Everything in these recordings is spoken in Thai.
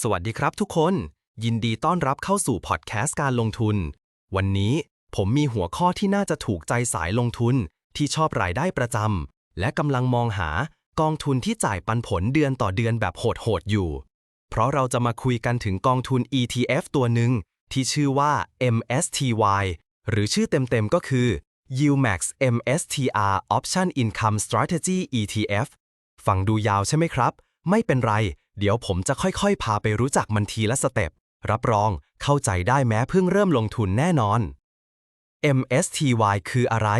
สวัสดีครับทุกคน ยินดีต้อนรับเข้าสู่พอดแคสต์การลงทุน วันนี้ผมมีหัวข้อที่น่าจะถูกใจสายลงทุนที่ชอบรายได้ประจำและกำลังมองหากองทุนที่จ่ายปันผลเดือนต่อเดือนแบบโหดๆอยู่ เพราะเราจะมาคุยกันถึงกองทุน ETF ตัวหนึ่งที่ชื่อว่า MSTY หรือชื่อเต็มๆก็คือ UMax MSTR Option Income Strategy ETF ฟังดูยาวใช่ไหมครับ ไม่เป็นไร เดี๋ยวผมจะค่อยๆ พาไปรู้จักมันทีละสเต็ป รับรองเข้าใจได้แม้เพิ่งเริ่มลงทุนแน่นอน MSTY คืออะไร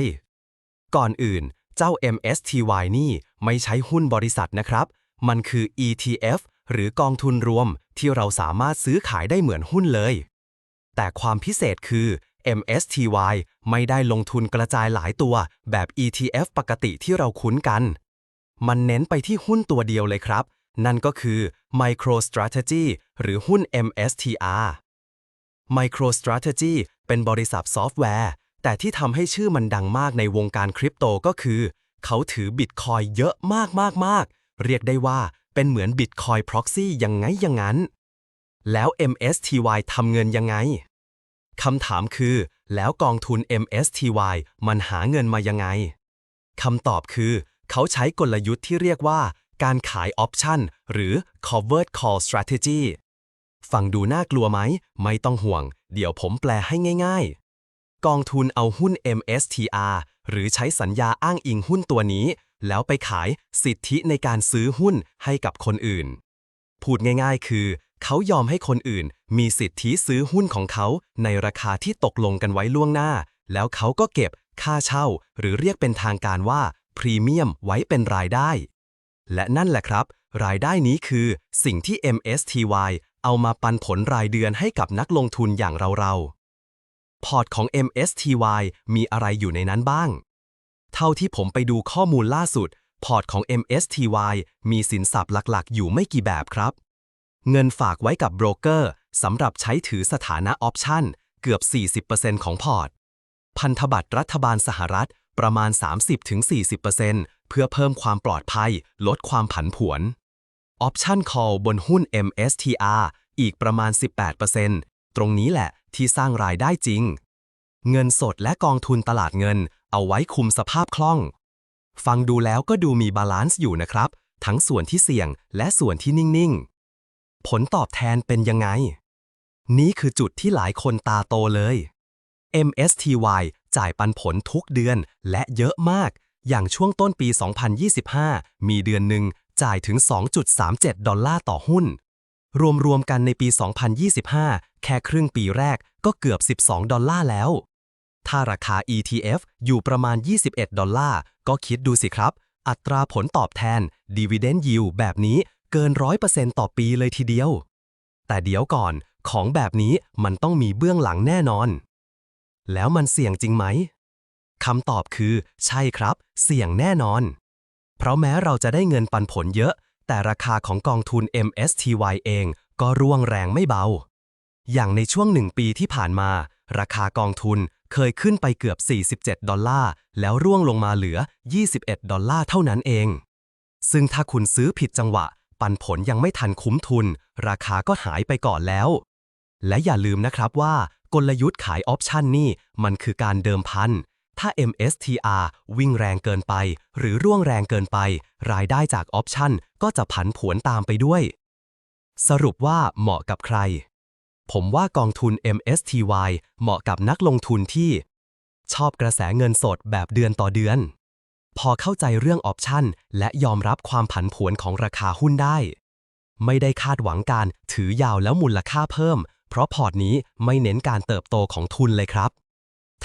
ก่อนอื่น เจ้า MSTY นี่ไม่ใช้หุ้นบริษัทนะครับ มันคือ ETF หรือกองทุนรวมที่เราสามารถซื้อขายได้เหมือนหุ้นเลย แต่ความพิเศษคือ MSTY ไม่ได้ลงทุนกระจายหลายตัวแบบ ETF ปกติที่เราคุ้นกัน มันเน้นไปที่หุ้นตัวเดียวเลยครับ นั่นก็คือ MicroStrategy หรือหุ้น MSTR MicroStrategy เป็นบริษัทซอฟต์แวร์ แต่ที่ทำให้ชื่อมันดังมากในวงการคริปโตก็คือ เขาถือบิตคอยเยอะมากมากมากเรียกได้ว่าเป็นเหมือนบิตคอย proxy ยังไงย่างนั้น แล้ว MSTY ทำเงินยังไงคำถามคือ แล้วกองทุน MSTY มันหาเงินมายังไงคำตอบคือ เขาใช้กลยุทธ์ที่เรียกว่า การขายออปชันหรือ covered call strategy ฟังดูน่ากลัวไหม ไม่ต้องห่วง เดี๋ยวผมแปลให้ง่ายๆ กองทุนเอาหุ้น MSTR หรือใช้สัญญาอ้างอิงหุ้นตัวนี้ แล้วไปขายสิทธิในการซื้อหุ้นให้กับคนอื่น พูดง่ายๆ คือ เขายอมให้คนอื่น มีสิทธิซื้อหุ้นของเขา ในราคาที่ตกลงกันไว้ล่วงหน้า แล้วเขาก็เก็บค่าเช่า หรือเรียกเป็นทางการว่าพรีเมียมไว้เป็นรายได้ และนั่นแหละครับ รายได้นี้คือสิ่งที่ MSTY เอามาปันผลรายเดือนให้กับนักลงทุนอย่างเราๆ พอร์ตของ MSTY มีอะไรอยู่ในนั้นบ้าง เท่าที่ผมไปดูข้อมูลล่าสุด พอร์ตของ MSTY มีสินทรัพย์หลักๆ อยู่ไม่กี่แบบครับ เงินฝากไว้กับโบรกเกอร์สำหรับใช้ถือสถานะออปชั่นเกือบ 40%ของพอร์ต พันธบัตรรัฐบาลสหรัฐประมาณ 30-40% เพื่อเพิ่มความปลอดภัย ลดความผันผวนออปชั่น call บนหุ้น MSTR อีกประมาณ 18%ตรงนี้แหละที่สร้างรายได้จริง เงินสดและกองทุนตลาดเงิน เอาไว้คุมสภาพคล่อง ฟังดูแล้วก็ดูมีบาลานซ์อยู่นะครับ ทั้งส่วนที่เสี่ยงและส่วนที่นิ่ง ๆ ผลตอบแทนเป็นยังไง นี้คือจุดที่หลายคนตาโตเลย MSTY จ่ายปันผลทุกเดือนและเยอะมาก อย่างช่วงต้นปี 2025 มีเดือนหนึ่งจ่ายถึง 2.37 ดอลลาร์ต่อหุ้น รวมๆกันในปี 2025 แค่ครึ่งปีแรกก็เกือบ 12 ดอลลาร์แล้ว ถ้าราคา ETF อยู่ประมาณ 21 ดอลลาร์ ก็คิดดูสิครับ อัตราผลตอบแทน Dividend Yield แบบนี้เกิน 100%ต่อปีเลยทีเดียว แต่เดี๋ยวก่อน ของแบบนี้มันต้องมีเบื้องหลังแน่นอน แล้วมันเสี่ยงจริงไหม คำตอบคือ ใช่ครับ เสี่ยงแน่นอน เพราะแม้เราจะได้เงินปันผลเยอะ แต่ราคาของกองทุน MSTY เองก็ร่วงแรงไม่เบา อย่างในช่วงหนึ่งปีที่ผ่านมา ราคากองทุนเคยขึ้นไปเกือบ 47 ดอลลาร์ แล้วร่วงลงมาเหลือ 21 ดอลลาร์เท่านั้นเอง ซึ่งถ้าคุณซื้อผิดจังหวะ ปันผลยังไม่ทันคุ้มทุน ราคาก็หายไปก่อนแล้ว และอย่าลืมนะครับว่ากลยุทธ์ขายออปชันนี่มันคือการเดิมพัน ถ้า MSTR วิ่งแรงเกินไป หรือร่วงแรงเกินไป รายได้จากออปชันก็จะผันผวนตามไปด้วย สรุปว่าเหมาะกับใคร ผมว่ากองทุน MSTY เหมาะกับนักลงทุนที่ ชอบกระแสเงินสดแบบเดือนต่อเดือน พอเข้าใจเรื่องออปชันและยอมรับความผันผวนของราคาหุ้นได้ ไม่ได้คาดหวังการถือยาวแล้วมูลค่าเพิ่ม เพราะพอร์ตนี้ไม่เน้นการเติบโตของทุนเลยครับ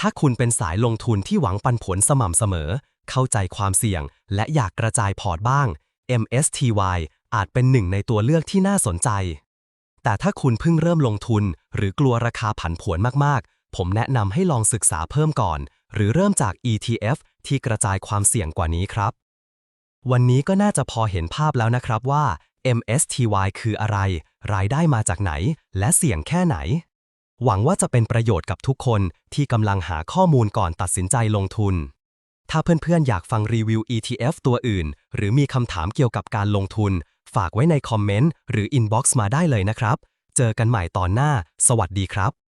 ถ้าคุณเป็นสายลงทุนที่หวังปันผลสม่ำเสมอ เข้าใจความเสี่ยง และอยากกระจายพอร์ตบ้าง MSTY อาจเป็นหนึ่งในตัวเลือกที่น่าสนใจ แต่ถ้าคุณเพิ่งเริ่มลงทุน หรือกลัวราคาผันผวนมากๆ ผมแนะนำให้ลองศึกษาเพิ่มก่อน หรือเริ่มจาก ETF ที่กระจายความเสี่ยงกว่านี้ครับ วันนี้ก็น่าจะพอเห็นภาพแล้วนะครับว่า MSTY คืออะไร รายได้มาจากไหน และเสี่ยงแค่ไหน หวังว่าจะเป็นประโยชน์กับทุกคนที่กำลังหาข้อมูลก่อนตัดสินใจลงทุน ถ้าเพื่อนๆ อยากฟังรีวิว ETF ตัวอื่น หรือมีคำถามเกี่ยวกับการลงทุน ฝากไว้ในคอมเมนต์หรืออินบ็อกซ์มาได้เลยนะครับ เจอกันใหม่ตอนหน้า สวัสดีครับ